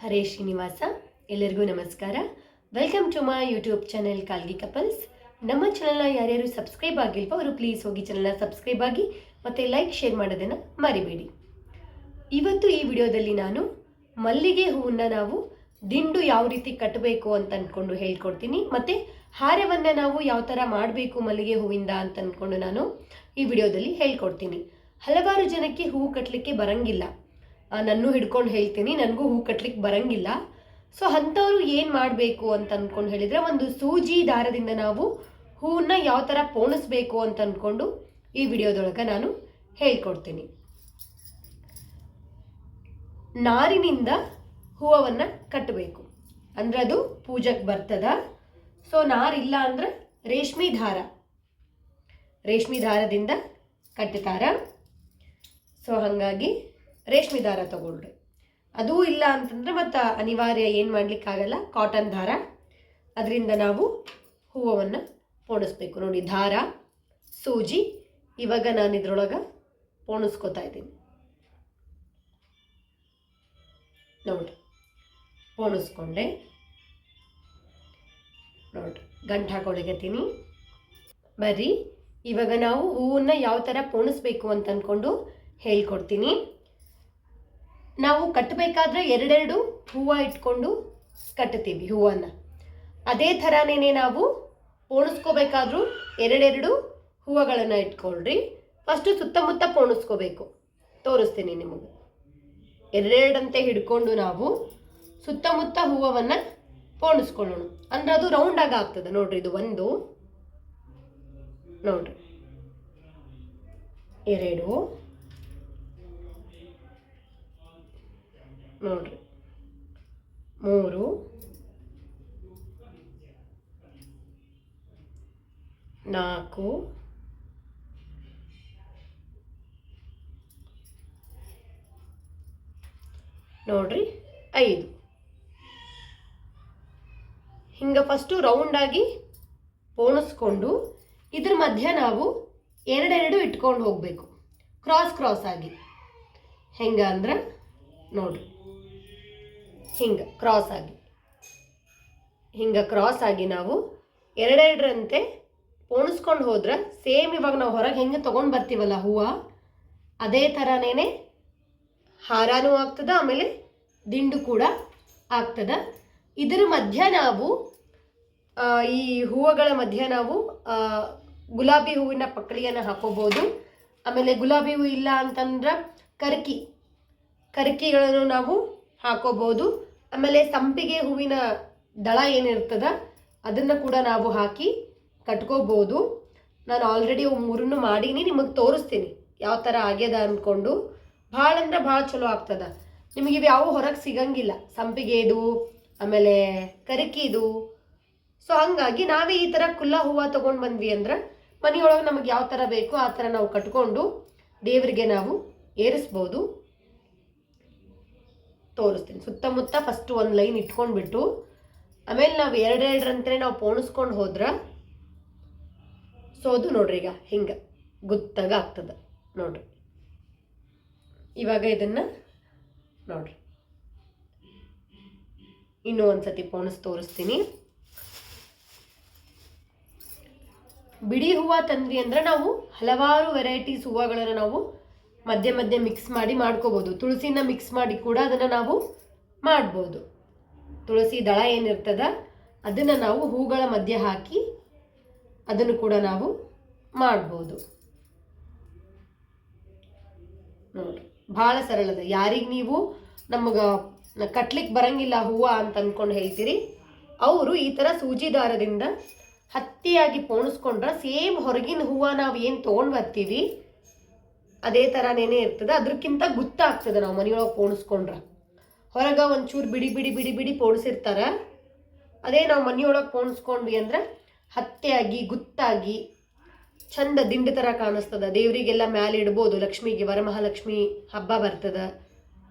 ಹರೇ ಶ್ರೀನಿವಾಸ, ಎಲ್ಲರಿಗೂ ನಮಸ್ಕಾರ. Welcome to my YouTube channel Kalgi couples ನಮ್ಮ ಚಾನಲ್ನ ಯಾರ್ಯಾರು ಸಬ್ಸ್ಕ್ರೈಬ್ ಆಗಿಲ್ವೋ ಅವರು ಪ್ಲೀಸ್ ಹೋಗಿ ಚಾನಲ್ನ ಸಬ್ಸ್ಕ್ರೈಬ್ ಆಗಿ ಮತ್ತು ಲೈಕ್ ಶೇರ್ ಮಾಡೋದನ್ನು ಮರಿಬೇಡಿ. ಇವತ್ತು ಈ ವಿಡಿಯೋದಲ್ಲಿ ನಾನು ಮಲ್ಲಿಗೆ ಹೂವನ್ನ ನಾವು ದಿಂಡು ಯಾವ ರೀತಿ ಕಟ್ಟಬೇಕು ಅಂತ ಅಂದ್ಕೊಂಡು ಹೇಳ್ಕೊಡ್ತೀನಿ. ಮತ್ತು ಹಾರವನ್ನು ನಾವು ಯಾವ ಥರ ಮಾಡಬೇಕು ಮಲ್ಲಿಗೆ ಹೂವಿಂದ ಅಂತ ಅಂದ್ಕೊಂಡು ನಾನು ಈ ವಿಡಿಯೋದಲ್ಲಿ ಹೇಳ್ಕೊಡ್ತೀನಿ. ಹಲವಾರು ಜನಕ್ಕೆ ಹೂವು ಕಟ್ಟಲಿಕ್ಕೆ ಬರಂಗಿಲ್ಲ. ನನ್ನೂ ಹಿಡ್ಕೊಂಡು ಹೇಳ್ತೀನಿ, ನನಗೂ ಹೂ ಕಟ್ಲಿಕ್ಕೆ ಬರಂಗಿಲ್ಲ. ಸೊ ಅಂಥವ್ರು ಏನು ಮಾಡಬೇಕು ಅಂತ ಅಂದ್ಕೊಂಡು ಹೇಳಿದರೆ, ಒಂದು ಸೂಜಿ ದಾರದಿಂದ ನಾವು ಹೂವನ್ನ ಯಾವ ಥರ ಪೋಣಿಸ್ಬೇಕು ಅಂತ ಅಂದ್ಕೊಂಡು ಈ ವಿಡಿಯೋದೊಳಗೆ ನಾನು ಹೇಳ್ಕೊಡ್ತೀನಿ. ನಾರಿನಿಂದ ಹೂವನ್ನು ಕಟ್ಟಬೇಕು ಅಂದರೆ ಅದು ಪೂಜೆಗೆ ಬರ್ತದ. ಸೊ ನಾರಿಲ್ಲ ಅಂದ್ರೆ ರೇಷ್ಮೆ ದಾರ. ರೇಷ್ಮೆ ದಾರದಿಂದ ಕಟ್ಟುತ್ತಾರ ಸೊ ಹಾಗಾಗಿ ರೇಷ್ಮೆ ದಾರ ತಗೊಳ್ರಿ. ಅದೂ ಇಲ್ಲ ಅಂತಂದ್ರೆ ಮತ್ತು ಅನಿವಾರ್ಯ ಏನು ಮಾಡಲಿಕ್ಕಾಗಲ್ಲ? ಕಾಟನ್ ದಾರ. ಅದರಿಂದ ನಾವು ಹೂವವನ್ನು ಪೋಣಿಸ್ಬೇಕು. ನೋಡಿ, ದಾರ, ಸೂಜಿ, ಇವಾಗ ನಾನು ಇದ್ರೊಳಗೆ ಪೋಣಿಸ್ಕೋತಾ ಇದ್ದೀನಿ. ನೋಡ್ರಿ, ಪೋಣಿಸ್ಕೊಂಡೆ. ನೋಡ್ರಿ, ಗಂಟು ಹಾಕೊಳಗತ್ತೀನಿ ಬರ್ರಿ, ಇವಾಗ ನಾವು ಹೂವನ್ನ ಯಾವ ಥರ ಪೋಣಿಸ್ಬೇಕು ಅಂತ ಅಂದ್ಕೊಂಡು ಹೇಳ್ಕೊಡ್ತೀನಿ. ನಾವು ಕಟ್ಟಬೇಕಾದ್ರೆ ಎರಡೆರಡು ಹೂವು ಇಟ್ಕೊಂಡು ಕಟ್ಟುತ್ತೀವಿ ಹೂವನ್ನು. ಅದೇ ಥರನೇ ನಾವು ಪೋಣಿಸ್ಕೋಬೇಕಾದ್ರೂ ಎರಡೆರಡು ಹೂವುಗಳನ್ನು ಇಟ್ಕೊಳ್ರಿ. ಫಸ್ಟು ಸುತ್ತಮುತ್ತ ಪೋಣಿಸ್ಕೋಬೇಕು. ತೋರಿಸ್ತೀನಿ ನಿಮಗೆ. ಎರಡೆರಡಂತೆ ಹಿಡ್ಕೊಂಡು ನಾವು ಸುತ್ತಮುತ್ತ ಹೂವನ್ನು ಪೋಣಿಸ್ಕೊಳ್ಳೋಣ. ಅಂದ್ರೆ ಅದು ರೌಂಡಾಗಿ ಆಗ್ತದೆ. ನೋಡ್ರಿ, ಇದು ಒಂದು, ನೋಡ್ರಿ. ಎರಡು ನೋಡ್ರಿ. ಮೂರು. ನಾಲ್ಕು. ನೋಡ್ರಿ, ಐದು. ಹಿಂಗೆ ಫಸ್ಟು ರೌಂಡಾಗಿ ಪೋಣಿಸ್ಕೊಂಡು ಇದ್ರ ಮಧ್ಯ ನಾವು ಎರಡೆರಡು ಇಟ್ಕೊಂಡು ಹೋಗಬೇಕು. ಕ್ರಾಸ್ ಕ್ರಾಸ್ ಆಗಿ. ಹೆಂಗ ಅಂದ್ರೆ, ನೋಡ್ರಿ. ಹಿಂಗೆ ಕ್ರಾಸ್ ಆಗಿ. ಹಿಂಗೆ ಕ್ರಾಸ್ ಆಗಿ ನಾವು ಎರಡೆರಡರಂತೆ ಪೋಣಿಸ್ಕೊಂಡು ಹೋದ್ರೆ ಸೇಮ್ ಇವಾಗ ನಾವು ಹೊರಗೆ ಹೆಂಗೆ ತೊಗೊಂಡು ಬರ್ತೀವಲ್ಲ ಹೂವು, ಅದೇ ಥರನೇ ಹಾರಾನೂ ಆಗ್ತದೆ, ಆಮೇಲೆ ದಿಂಡು ಕೂಡ ಆಗ್ತದೆ. ಇದರ ಮಧ್ಯ ನಾವು ಈ ಹೂವುಗಳ ಮಧ್ಯ ನಾವು ಗುಲಾಬಿ ಹೂವಿನ ಪಕ್ಕಳಿಯನ್ನು ಹಾಕೋಬೋದು. ಆಮೇಲೆ ಗುಲಾಬಿ ಹೂವು ಇಲ್ಲ ಅಂತಂದ್ರೆ ಕರ್ಕಿ, ಕರ್ಕಿಗಳನ್ನು ನಾವು ಹಾಕೋಬೋದು ಆಮೇಲೆ ಸಂಪಿಗೆ ಹೂವಿನ ದಳ ಏನಿರ್ತದ, ಅದನ್ನು ಕೂಡ ನಾವು ಹಾಕಿ ಕಟ್ಕೋಬೋದು ನಾನು ಆಲ್ರೆಡಿ ಮೂರನ್ನು ಮಾಡೀನಿ, ನಿಮಗೆ ತೋರಿಸ್ತೀನಿ ಯಾವ ಥರ ಆಗ್ಯದ ಅಂದ್ಕೊಂಡು ಭಾಳ ಅಂದ್ರೆ ಭಾಳ ಚಲೋ ಆಗ್ತದ. ನಿಮಗೆ ಇವು ಯಾವ ಹೊರಗೆ ಸಿಗಂಗಿಲ್ಲ. ಸಂಪಿಗೆದು, ಆಮೇಲೆ ಕರಿಕಿದು. ಸೊ ಹಂಗಾಗಿ ನಾವೇ ಈ ಥರ ಕುಲ್ಲ ಹೂವು ತೊಗೊಂಡು ಬಂದ್ವಿ ಅಂದ್ರೆ ಮನೆಯೊಳಗೆ ನಮಗೆ ಯಾವ ಥರ ಬೇಕೋ ಆ ಥರ ನಾವು ಕಟ್ಕೊಂಡು ದೇವರಿಗೆ ನಾವು ಏರಿಸ್ಬೋದು. ತೋರಿಸ್ತೀನಿ. ಸುತ್ತಮುತ್ತ ಫಸ್ಟ್ ಒಂದು ಲೈನ್ ಇಟ್ಕೊಂಡ್ಬಿಟ್ಟು, ಆಮೇಲೆ ನಾವು ಎರಡೆರಡರಂತೆ ನಾವು ಪೋಣಿಸ್ಕೊಂಡು ಹೋದ್ರೆ, ಸೊ ಅದು ನೋಡ್ರಿ ಈಗ ಹಿಂಗೆ ಗುತ್ತಾಗ ಆಗ್ತದೆ ನೋಡ್ರಿ. ಇವಾಗ ಇದನ್ನು ನೋಡ್ರಿ. ಇನ್ನೂ ಒಂದ್ಸತಿ ಪೋಣಿಸ್ ತೋರಿಸ್ತೀನಿ. ಬಿಡಿ ಹೂವು ತಂದ್ವಿ ಅಂದ್ರೆ ನಾವು ಹಲವಾರು ವೆರೈಟೀಸ್ ಹೂವುಗಳನ್ನು ನಾವು ಮಧ್ಯೆ ಮಧ್ಯೆ ಮಿಕ್ಸ್ ಮಾಡಿ ಮಾಡ್ಕೋಬೋದು. ತುಳಸಿನ ಮಿಕ್ಸ್ ಮಾಡಿ ಕೂಡ ಅದನ್ನು ನಾವು ಮಾಡ್ಬೋದು. ತುಳಸಿ ದಳ ಏನಿರ್ತದ, ಅದನ್ನು ನಾವು ಹೂಗಳ ಮಧ್ಯೆ ಹಾಕಿ ಅದನ್ನು ಕೂಡ ನಾವು ಮಾಡ್ಬೋದು. ನೋಡಿ, ಭಾಳ ಸರಳದ ಯಾರಿಗೆ ನೀವು ನಮಗೆ ಕಟ್ಲಿಕ್ಕೆ ಬರಂಗಿಲ್ಲ ಹೂವು ಅಂತ ಅಂದ್ಕೊಂಡು ಹೇಳ್ತೀರಿ, ಅವರು ಈ ಥರ ಸೂಜಿ ದಾರದಿಂದ ಹತ್ತಿಯಾಗಿ ಪೋಣಿಸ್ಕೊಂಡ್ರೆ ಸೇಮ್ ಹೊರಗಿನ ಹೂವು ನಾವು ಏನು ತೊಗೊಂಡು ಬರ್ತೀವಿ ಅದೇ ಥರನೇ ಇರ್ತದೆ. ಅದಕ್ಕಿಂತ ಗುತ್ತಾಗ್ತದೆ ನಾವು ಮನೆಯೊಳಗೆ ಪೋಣಿಸ್ಕೊಂಡ್ರೆ. ಹೊರಗೆ ಒಂಚೂರು ಬಿಡಿ ಬಿಡಿ ಬಿಡಿ ಬಿಡಿ ಪೋಣಿಸಿರ್ತಾರೆ. ಅದೇ ನಾವು ಮನೆಯೊಳಗೆ ಪೋಣಿಸ್ಕೊಂಡ್ವಿ ಅಂದ್ರೆ ಹತ್ತೆಯಾಗಿ ಗುತ್ತಾಗಿ, ಚಂದ ದಿಂಡು ಥರ ಕಾಣಿಸ್ತದ. ದೇವರಿಗೆಲ್ಲ ಮ್ಯಾಲೆ ಇಡ್ಬೋದು. ಲಕ್ಷ್ಮಿಗೆ ವರಮಹಾಲಕ್ಷ್ಮಿ ಹಬ್ಬ ಬರ್ತದ.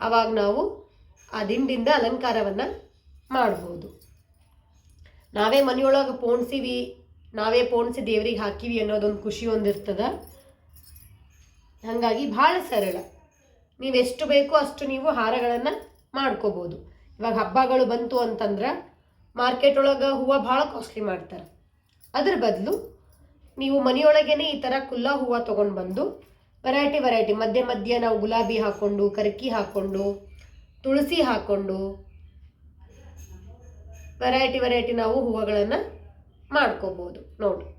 ಅವಾಗ ನಾವು ಆ ದಿಂಡಿಂದ ಅಲಂಕಾರವನ್ನು ಮಾಡ್ಬೋದು. ನಾವೇ ಮನೆಯೊಳಗೆ ಪೋಣಿಸಿವಿ, ನಾವೇ ಪೋಣಿಸಿ ದೇವ್ರಿಗೆ ಹಾಕಿವಿ ಅನ್ನೋದೊಂದು ಖುಷಿ ಒಂದಿರ್ತದ. ಹಾಗಾಗಿ ಭಾಳ ಸರಳ. ನೀವು ಎಷ್ಟು ಬೇಕೋ ಅಷ್ಟು ನೀವು ಹಾರಗಳನ್ನು ಮಾಡ್ಕೋಬೋದು. ಇವಾಗ ಹಬ್ಬಗಳು ಬಂತು ಅಂತಂದ್ರೆ ಮಾರ್ಕೆಟ್ ಒಳಗೆ ಹೂವು ಭಾಳ ಕಾಸ್ಟ್ಲಿ ಮಾಡ್ತಾರೆ. ಅದ್ರ ಬದಲು ನೀವು ಮನೆಯೊಳಗೇನೆ ಈ ಥರ ಕುಲ್ಲ ಹೂವು ತೊಗೊಂಡು ಬಂದು ವೆರೈಟಿ ವೆರೈಟಿ ಮಧ್ಯ ಮಧ್ಯೆ ನಾವು ಗುಲಾಬಿ ಹಾಕ್ಕೊಂಡು ಕರ್ಕಿ ಹಾಕ್ಕೊಂಡು ತುಳಸಿ ಹಾಕ್ಕೊಂಡು ವೆರೈಟಿ ವೆರೈಟಿ ನಾವು ಹೂವುಗಳನ್ನು ಮಾಡ್ಕೋಬೋದು. ನೋಡ್ರಿ.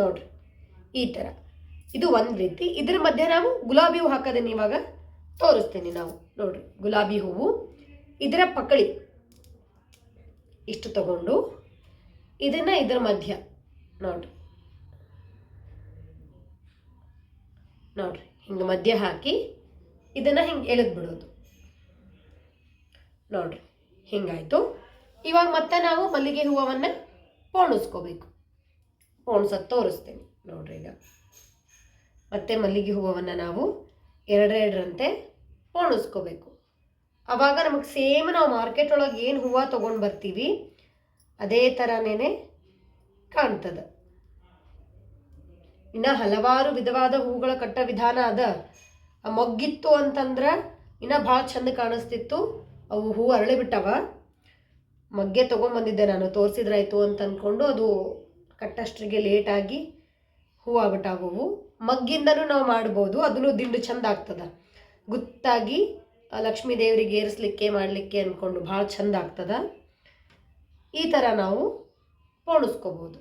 ನೋಡ್ರಿ. ಈ ಥರ ಇದು ಒಂದು ರೀತಿ. ಇದ್ರ ಮಧ್ಯೆ ನಾವು ಗುಲಾಬಿ ಹೂವು ಹಾಕೋದನ್ನ ಇವಾಗ ತೋರಿಸ್ತೀನಿ ನಾವು. ನೋಡ್ರಿ, ಗುಲಾಬಿ ಹೂವು, ಇದರ ಪಕಳಿ ಇಷ್ಟು ತಗೊಂಡು ಇದನ್ನ ಇದ್ರ ಮಧ್ಯ ನೋಡ್ರಿ. ನೋಡ್ರಿ, ಹಿಂಗೆ ಮಧ್ಯ ಹಾಕಿ ಇದನ್ನ ಹಿಂಗೆ ಎಳೆದು ಬಿಡೋದು. ನೋಡ್ರಿ, ಹಿಂಗಾಯಿತು. ಇವಾಗ ಮತ್ತೆ ನಾವು ಮಲ್ಲಿಗೆ ಹೂವನ್ನ ಪೋಣಿಸ್ಕೋಬೇಕು. ಪೋಣಿಸೋದು ತೋರಿಸ್ತೀನಿ. ನೋಡ್ರಿ ಈಗ. ಮತ್ತೆ ಮಲ್ಲಿಗೆ ಹೂವನ್ನು ನಾವು ಎರಡೆರಡರಂತೆ ಒಣಸ್ಕೋಬೇಕು. ಅವಾಗ ನಮಗೆ ಸೇಮ್ ನಾವು ಮಾರ್ಕೆಟ್ ಒಳಗೆ ಏನು ಹೂವು ತೊಗೊಂಡು ಬರ್ತೀವಿ, ಅದೇ ಥರನೇ ಕಾಣ್ತದೆ. ಇನ್ನು ಹಲವಾರು ವಿಧವಾದ ಹೂಗಳ ಕಟ್ಟ ವಿಧಾನ ಅದ. ಆ ಮೊಗ್ಗಿತ್ತು ಅಂತಂದ್ರೆ ಇನ್ನ ಭಾಳ ಚಂದ ಕಾಣಿಸ್ತಿತ್ತು. ಅವು ಹೂ ಅರಳಿ ಬಿಟ್ಟವ. ಮಗ್ಗೆ ತೊಗೊಂಬಂದಿದ್ದೆ ನಾನು, ತೋರಿಸಿದ್ರಾಯ್ತು ಅಂತ ಅಂದ್ಕೊಂಡು ಅದು ಕಟ್ಟಷ್ಟ್ರಿಗೆ ಲೇಟಾಗಿ ಹೂ ಆಗ್ಬಿಟ್ಟಾಗವು ಮಗ್ಗಿಂದನೂ ನಾವು ಮಾಡ್ಬೋದು, ಅದನ್ನು ದಿಂಡು ಚಂದ ಆಗ್ತದ. ಗುತ್ತಾಗಿ ಲಕ್ಷ್ಮೀ ದೇವರಿಗೆ ಏರಿಸ್ಲಿಕ್ಕೆ, ಮಾಡಲಿಕ್ಕೆ ಅಂದ್ಕೊಂಡು ಭಾಳ ಚಂದ ಆಗ್ತದ. ಈ ಥರ ನಾವು ಪೋಣಿಸ್ಕೋಬೋದು.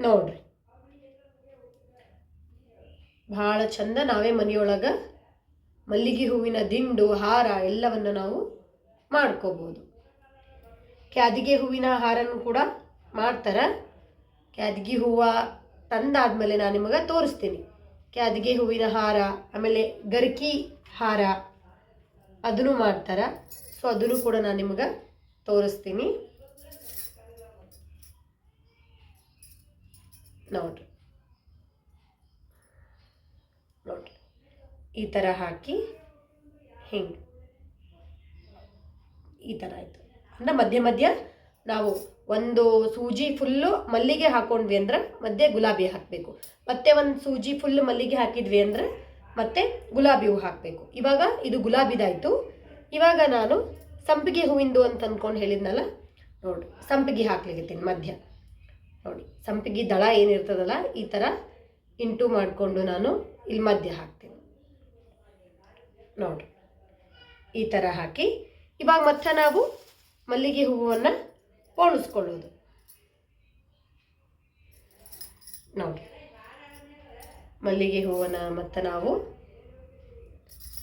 ನೋಡ್ರಿ. ಭಾಳ ಚಂದ ನಾವೇ ಮನೆಯೊಳಗೆ ಮಲ್ಲಿಗೆ ಹೂವಿನ ದಿಂಡು, ಹಾರ ಎಲ್ಲವನ್ನು ನಾವು ಮಾಡ್ಕೋಬೋದು. ಕ್ಯಾದಿಗೆ ಹೂವಿನ ಹಾರನ್ನು ಕೂಡ ಮಾಡ್ತಾರೆ. ಕ್ಯಾದಿಗೆ ಹೂವು ತಂದಾದ್ಮೇಲೆ ನಾನು ನಿಮಗೆ ತೋರಿಸ್ತೀನಿ. ಕ್ಯಾದಿಗೆ ಹೂವಿನ ಹಾರ, ಆಮೇಲೆ ಗರ್ಕಿ ಹಾರ ಅದನ್ನು ಮಾಡ್ತಾರೆ? ಸೊ ಅದನ್ನು ಕೂಡ ನಾನು ನಿಮಗೆ ತೋರಿಸ್ತೀನಿ. ನೋಡ್ರಿ. ನೋಡ್ರಿ. ಈ ಥರ ಹಾಕಿ ಹಿಂಗೆ. ಈ ಥರ ಆಯಿತು. ಅಂದ್ರೆ ಮಧ್ಯ ಮಧ್ಯ ನಾವು ಒಂದು ಸೂಜಿ ಫುಲ್ಲು ಮಲ್ಲಿಗೆ ಹಾಕೊಂಡ್ವಿ ಅಂದ್ರೆ ಮಧ್ಯೆ ಗುಲಾಬಿ ಹಾಕಬೇಕು. ಮತ್ತೆ ಒಂದು ಸೂಜಿ ಫುಲ್ ಮಲ್ಲಿಗೆ ಹಾಕಿದ್ವಿ ಅಂದ್ರೆ ಮತ್ತೆ ಗುಲಾಬಿ ಹೂ ಹಾಕಬೇಕು. ಇವಾಗ ಇದು ಗುಲಾಬಿದಾಯಿತು. ಇವಾಗ ನಾನು ಸಂಪಿಗೆ ಹೂವಿಂದು ಅಂತ ಅಂದ್ಕೊಂಡು ಹೇಳಿದ್ನಲ್ಲ, ನೋಡಿ, ಸಂಪಿಗೆ ಹಾಕ್ಲಿಕ್ಕೆ ಮಧ್ಯ. ನೋಡಿ, ಸಂಪಿಗೆ ದಳ ಏನಿರ್ತದಲ್ಲ, ಈ ಥರ ಇಂಟು ಮಾಡಿಕೊಂಡು ನಾನು ಇಲ್ಲಿ ಮಧ್ಯ ಹಾಕ್ತೀನಿ. ನೋಡಿ, ಈ ಥರ ಹಾಕಿ. ಇವಾಗ ಮತ್ತೆ ನಾವು ಮಲ್ಲಿಗೆ ಹೂವನ್ನು ಪೋಣಿಸ್ಕೊಳ್ಳೋದು ನೋಡಿ. ಮಲ್ಲಿಗೆ ಹೂವನ್ನು ಮತ್ತು ನಾವು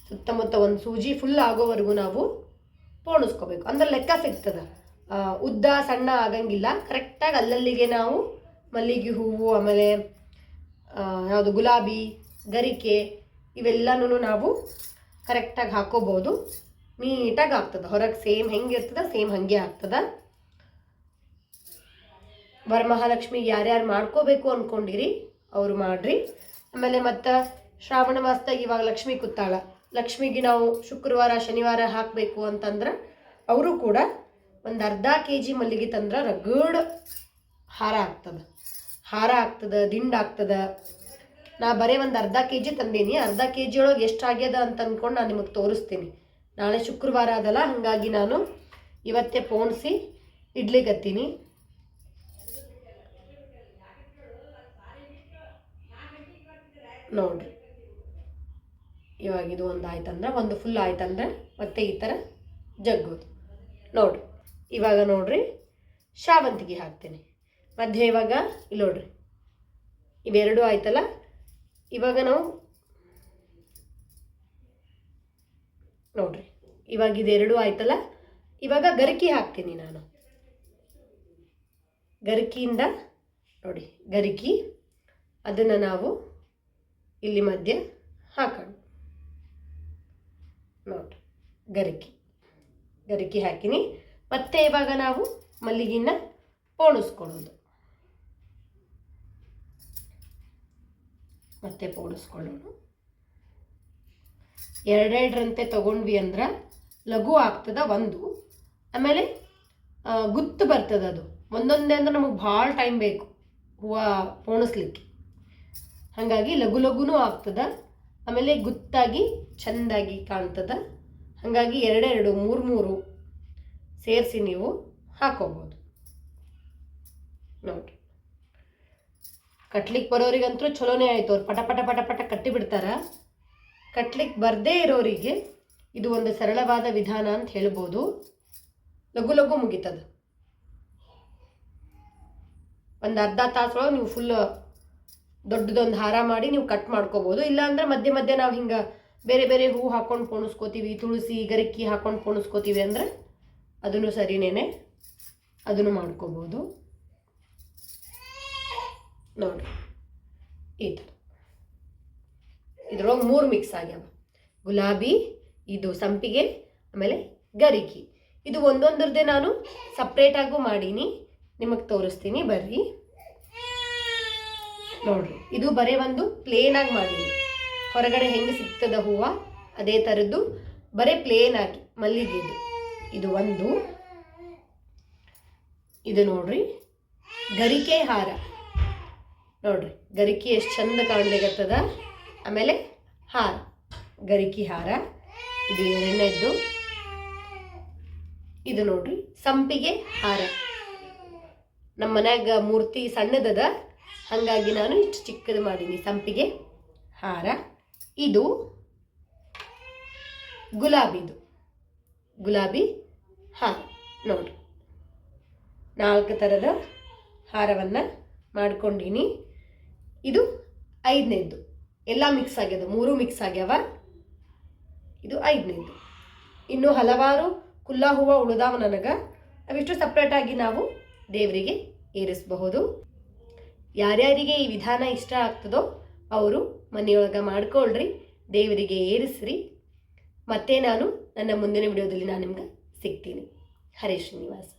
ಸುತ್ತಮುತ್ತ ಒಂದು ಸೂಜಿ ಫುಲ್ ಆಗೋವರೆಗೂ ನಾವು ಪೋಣಿಸ್ಕೋಬೇಕು ಅಂದ್ರೆ ಲೆಕ್ಕ ಸಿಗ್ತದೆ. ಉದ್ದ, ಸಣ್ಣ ಆಗಂಗಿಲ್ಲ. ಕರೆಕ್ಟಾಗಿ ಅಲ್ಲಲ್ಲಿಗೆ ನಾವು ಮಲ್ಲಿಗೆ ಹೂವು, ಆಮೇಲೆ ಯಾವುದು ಗುಲಾಬಿ, ಗರಿಕೆ ಇವೆಲ್ಲನೂ ನಾವು ಕರೆಕ್ಟಾಗಿ ಹಾಕೋಬೋದು. ನೀಟಾಗಿ ಆಗ್ತದೆ. ಹೊರಗೆ ಸೇಮ್ ಹೆಂಗೆ ಇರ್ತದೆ ಸೇಮ್ ಹಾಗೆ ಆಗ್ತದೆ. ವರಮಹಾಲಕ್ಷ್ಮಿಗೆ ಯಾರ್ಯಾರು ಮಾಡ್ಕೋಬೇಕು ಅಂದ್ಕೊಂಡಿರಿ ಅವರು ಮಾಡ್ರಿ. ಆಮೇಲೆ ಮತ್ತು ಶ್ರಾವಣ ಮಾಸದಾಗ ಇವಾಗ ಲಕ್ಷ್ಮಿ ಕುತ್ತಾಳ. ಲಕ್ಷ್ಮಿಗೆ ನಾವು ಶುಕ್ರವಾರ, ಶನಿವಾರ ಹಾಕಬೇಕು ಅಂತಂದ್ರೆ ಅವರು ಕೂಡ ಒಂದು ಅರ್ಧ ಕೆ ಜಿ ಮಲ್ಲಿಗೆ ತಂದ್ರೆ ರಗಡ್ ಹಾರ ಆಗ್ತದೆ. ಹಾರ ಆಗ್ತದೆ, ದಿಂಡು ಆಗ್ತದೆ. ನಾ ಬರೀ ಒಂದು ಅರ್ಧ ಕೆ ಜಿ ತಂದೀನಿ, ಅರ್ಧ ಕೆ ಜಿ ಒಳಗೆ ಎಷ್ಟು ಆಗ್ಯದ ಅಂತ ಅಂದ್ಕೊಂಡು ನಾನು ನಿಮಗೆ ತೋರಿಸ್ತೀನಿ. ನಾಳೆ ಶುಕ್ರವಾರ ಅದಲ್ಲ, ಹಾಗಾಗಿ ನಾನು ಇವತ್ತೇ ಪೋಣಿಸಿ ಇಡ್ಲಿಗತ್ತೀನಿ ನೋಡ್ರಿ. ಇವಾಗ ಇದು ಒಂದು ಆಯ್ತಂದ್ರೆ, ಒಂದು ಫುಲ್ ಆಯ್ತಂದ್ರೆ ಮತ್ತೆ ಈ ಥರ ಜಗ್ಗೋದು. ನೋಡಿರಿ. ಇವಾಗ ನೋಡಿರಿ ಶಾವಂತಿಗೆ ಹಾಕ್ತೀನಿ. ಮಧ್ಯೆ ಇವಾಗ, ಇಲ್ಲಿ ನೋಡ್ರಿ. ಇವೆರಡು ಆಯ್ತಲ್ಲ? ಇವಾಗ ನಾವು ನೋಡ್ರಿ. ಇವಾಗ ಇದೆರಡು ಆಯ್ತಲ್ಲ? ಇವಾಗ ಗರಿಕೆ ಹಾಕ್ತೀನಿ ನಾನು. ಗರಿಕೆಯಿಂದ ನೋಡಿ, ಗರಿಕಿ, ಅದನ್ನು ನಾವು ಇಲ್ಲಿ ಮಧ್ಯೆ ಹಾಕೋಣ. ನೋಡಿ, ಗರಿಕೆ. ಗರಿಕೆ ಹಾಕಿನಿ. ಮತ್ತೆ ಇವಾಗ ನಾವು ಮಲ್ಲಿಗಿನ ಪೋಣಿಸ್ಕೊಳ್ಳೋದು. ಮತ್ತೆ ಪೋಣಿಸ್ಕೊಳ್ಳೋಣ. ಎರಡೆರಡರಂತೆ ತಗೊಂಡ್ವಿ ಅಂದ್ರೆ ಲಘು ಆಗ್ತದ ಒಂದು. ಆಮೇಲೆ ಗುತ್ತು ಬರ್ತದ ಅದು. ಒಂದೊಂದೇ ಅಂದ್ರೆ ನಮಗೆ ಭಾಳ ಟೈಮ್ ಬೇಕು ಹೂವು ಪೋಣಿಸ್ಲಿಕ್ಕೆ. ಹಾಗಾಗಿ ಲಘು ಲಘುನೂ ಆಗ್ತದ. ಆಮೇಲೆ ಗುತ್ತಾಗಿ ಚೆಂದಾಗಿ ಕಾಣ್ತದ. ಹಾಗಾಗಿ ಎರಡೆರಡು, ಮೂರು ಮೂರು ಸೇರಿಸಿ ನೀವು ಹಾಕೋಬೋದು. ನೋಡಿ ಕಟ್ಲಿಕ್ಕೆ ಬರೋರಿಗಂತೂ ಚಲೋನೇ ಆಯಿತು. ಅವ್ರು ಪಟ ಪಟ ಪಟ ಪಟ ಕಟ್ಟಿಬಿಡ್ತಾರೆ ಕಟ್ಲಿಕ್ಕೆ ಬರದೇ ಇರೋರಿಗೆ ಇದು ಒಂದು ಸರಳವಾದ ವಿಧಾನ ಅಂತ ಹೇಳ್ಬೋದು. ಲಘು ಲಘು ಮುಗಿತದ. ಒಂದು ಅರ್ಧ ತಾಸೊಳಗೆ ನೀವು ಫುಲ್ ದೊಡ್ಡದೊಂದು ಹಾರ ಮಾಡಿ ನೀವು ಕಟ್ ಮಾಡ್ಕೋಬೋದು. ಇಲ್ಲಾಂದ್ರೆ ಮಧ್ಯೆ ಮಧ್ಯೆ ನಾವು ಹಿಂಗೆ ಬೇರೆ ಬೇರೆ ಹೂ ಹಾಕೊಂಡು ಪೋಣಿಸ್ಕೋತೀವಿ, ತುಳಸಿ ಗರಿಕಿ ಹಾಕೊಂಡು ಪೋಣಿಸ್ಕೋತೀವಿ ಅಂದ್ರೆ ಅದನ್ನು ಸರಿನೇನೆ ಅದನ್ನು ಮಾಡ್ಕೋಬೋದು. ನೋಡಿ, ಈ ಥರ ಇದ್ರೊಳಗೆ ಮೂರು ಮಿಕ್ಸ್ ಆಗ್ಯಾವ. ಗುಲಾಬಿ, ಇದು ಸಂಪಿಗೆ, ಆಮೇಲೆ ಗರಿಕಿ. ಇದು ಒಂದೊಂದರದ್ದೇ ನಾನು ಸಪ್ರೇಟಾಗೂ ಮಾಡೀನಿ. ನಿಮಗೆ ತೋರಿಸ್ತೀನಿ, ಬರ್ರಿ. ನೋಡ್ರಿ, ಇದು ಬರೀ ಒಂದು ಪ್ಲೇನ್ ಆಗಿ ಮಾಡಿದ್ವಿ. ಹೊರಗಡೆ ಹೆಂಗೆ ಸಿಗ್ತದ ಹೂವ? ಅದೇ ಥರದ್ದು ಬರೀ ಪ್ಲೇನ್ ಆಗಿ ಮಲ್ಲಿಗೆದು. ಇದು ಒಂದು. ಇದು ನೋಡ್ರಿ, ಗರಿಕೆ ಹಾರ. ನೋಡ್ರಿ, ಗರಿಕೆ ಎಷ್ಟು ಚಂದ ಕಾಣಬೇಕಾಗ್ತದ ಆಮೇಲೆ ಹಾರ. ಗರಿಕೆ ಹಾರ, ಇದು ಎರಡನೇದ್ದು. ಇದು ನೋಡ್ರಿ, ಸಂಪಿಗೆ ಹಾರ. ನಮ್ಮ ಮನ್ಯಾಗ ಮೂರ್ತಿ ಸಣ್ಣದದ. ಹಾಗಾಗಿ ನಾನು ಇಷ್ಟು ಚಿಕ್ಕದು ಮಾಡೀನಿ. ಸಂಪಿಗೆ, ಹಾರ, ಇದು ಗುಲಾಬಿದು. ಗುಲಾಬಿ, ಹಾರ. ನೋಡಿ. ನಾಲ್ಕು ಥರದ ಹಾರವನ್ನು ಮಾಡ್ಕೊಂಡೀನಿ. ಇದು ಐದನೇದ್ದು. ಎಲ್ಲ ಮಿಕ್ಸ್ ಆಗ್ಯದ. ಮೂರು ಮಿಕ್ಸ್ ಆಗ್ಯಾವ. ಇದು ಐದನೇದು ಇನ್ನು ಹಲವಾರು ಕುಲ್ಲ ಹೂವು ಉಳಿದಾವ ನನಗೆ. ಅವಿಷ್ಟು ಸಪ್ರೇಟಾಗಿ ನಾವು ದೇವರಿಗೆ ಏರಿಸಬಹುದು. ಯಾರ್ಯಾರಿಗೆ ಈ ವಿಧಾನ ಇಷ್ಟ ಆಗ್ತದೋ ಅವರು ಮನೆಯೊಳಗೆ ಮಾಡ್ಕೊಳ್ರಿ, ದೇವರಿಗೆ ಏರಿಸ್ರಿ. ಮತ್ತೆ ನಾನು ನನ್ನ ಮುಂದಿನ ವಿಡಿಯೋದಲ್ಲಿ ನಾನು ನಿಮ್ಗೆ ಸಿಗ್ತೀನಿ. ಹರೇ ಶ್ರೀನಿವಾಸ.